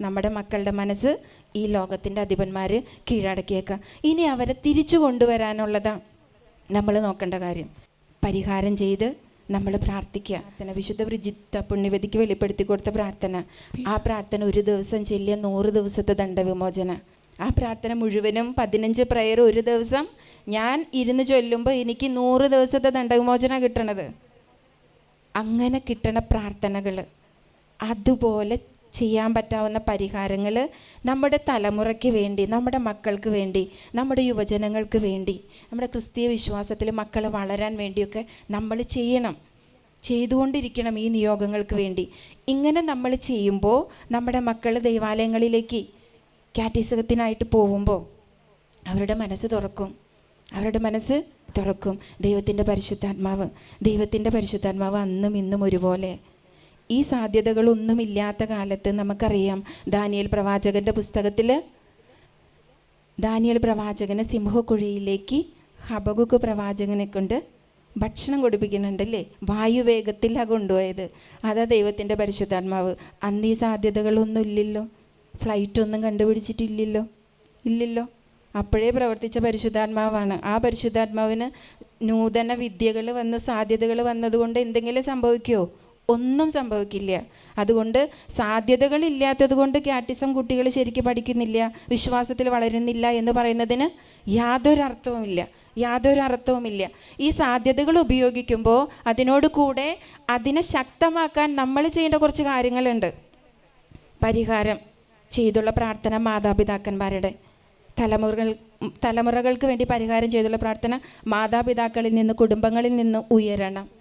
നമ്മുടെ മക്കളുടെ മനസ്സ് ഈ ലോകത്തിന്റെ അധിപന്മാർ കീഴടക്കിയേക്കുക ഇനി അവരെ തിരിച്ചു കൊണ്ടുവരാനുള്ളതാണ് നമ്മൾ നോക്കേണ്ട കാര്യം. പരിഹാരം ചെയ്ത് നമ്മൾ പ്രാർത്ഥിക്കുക. പ്രാർത്ഥന വിശുദ്ധ വൃജിത്ത പുണ്യവതിക്ക് വെളിപ്പെടുത്തി കൊടുത്ത പ്രാർത്ഥന. ആ പ്രാർത്ഥന ഒരു ദിവസം ചെല്ലിയ നൂറ് ദിവസത്തെ ദണ്ഡവിമോചന. ആ പ്രാർത്ഥന മുഴുവനും പതിനഞ്ച് പ്രയർ ഒരു ദിവസം ഞാൻ ഇരുന്ന് ചൊല്ലുമ്പോൾ എനിക്ക് നൂറ് ദിവസത്തെ ദണ്ഡവിമോചന കിട്ടണത്. അങ്ങനെ കിട്ടണ പ്രാർത്ഥനകൾ അതുപോലെ ചെയ്യാൻ പറ്റാവുന്ന പരിഹാരങ്ങൾ നമ്മുടെ തലമുറയ്ക്ക് വേണ്ടി നമ്മുടെ മക്കൾക്ക് വേണ്ടി നമ്മുടെ യുവജനങ്ങൾക്ക് വേണ്ടി നമ്മുടെ ക്രിസ്തീയ വിശ്വാസത്തിൽ മക്കൾ വളരാൻ വേണ്ടിയൊക്കെ നമ്മൾ ചെയ്യണം. ചെയ്തുകൊണ്ടിരിക്കണം ഈ നിയോഗങ്ങൾക്ക് വേണ്ടി. ഇങ്ങനെ നമ്മൾ ചെയ്യുമ്പോൾ നമ്മുടെ മക്കൾ ദൈവാലയങ്ങളിലേക്ക് കാറ്റിസകത്തിനായിട്ട് പോകുമ്പോൾ അവരുടെ മനസ്സ് തുറക്കും. അവരുടെ മനസ്സ് തുറക്കും. ദൈവത്തിന്റെ പരിശുദ്ധാത്മാവ് ദൈവത്തിന്റെ പരിശുദ്ധാത്മാവ് അന്നും ഇന്നും ഒരുപോലെ ഈ സാധ്യതകളൊന്നുമില്ലാത്ത കാലത്ത് നമുക്കറിയാം ദാനിയൽ പ്രവാചകന്റെ പുസ്തകത്തിൽ ദാനിയൽ പ്രവാചകനെ സിംഹക്കുഴിയിലേക്ക് ഹബകുക്ക് പ്രവാചകനെ കൊണ്ട് ഭക്ഷണം കൊടുപ്പിക്കുന്നുണ്ടല്ലേ വായുവേഗത്തിലാണ് കൊണ്ടുപോയത്. അതാ ദൈവത്തിന്റെ പരിശുദ്ധാത്മാവ്. അന്ന് ഈ സാധ്യതകളൊന്നും ഇല്ലല്ലോ ഫ്ലൈറ്റൊന്നും കണ്ടുപിടിച്ചിട്ടില്ലല്ലോ. ഇല്ലല്ലോ. അപ്പോഴേ പ്രവർത്തിച്ച പരിശുദ്ധാത്മാവാണ്. ആ പരിശുദ്ധാത്മാവിന് നൂതന വിദ്യകൾ വന്നു സാധ്യതകൾ വന്നതുകൊണ്ട് എന്തെങ്കിലും സംഭവിക്കുമോ ഒന്നും സംഭവിക്കില്ല. അതുകൊണ്ട് സാധ്യതകളില്ലാത്തത് കൊണ്ട് കാറ്റിസം കുട്ടികൾ ശരിക്ക് പഠിക്കുന്നില്ല വിശ്വാസത്തിൽ വളരുന്നില്ല എന്ന് പറയുന്നതിന് യാതൊരർത്ഥവുമില്ല യാതൊരർത്ഥവുമില്ല ഈ സാധ്യതകൾ ഉപയോഗിക്കുമ്പോൾ അതിനോട് കൂടെ അതിനെ ശക്തമാക്കാൻ നമ്മൾ ചെയ്യേണ്ട കുറച്ച് കാര്യങ്ങളുണ്ട്. പരിഹാരം ചെയ്തുള്ള പ്രാർത്ഥന മാതാപിതാക്കന്മാരുടെ തലമുറകൾ തലമുറകൾക്ക് വേണ്ടി പരിഹാരം ചെയ്തുള്ള പ്രാർത്ഥന മാതാപിതാക്കളിൽ നിന്ന് കുടുംബങ്ങളിൽ നിന്ന് ഉയരണം.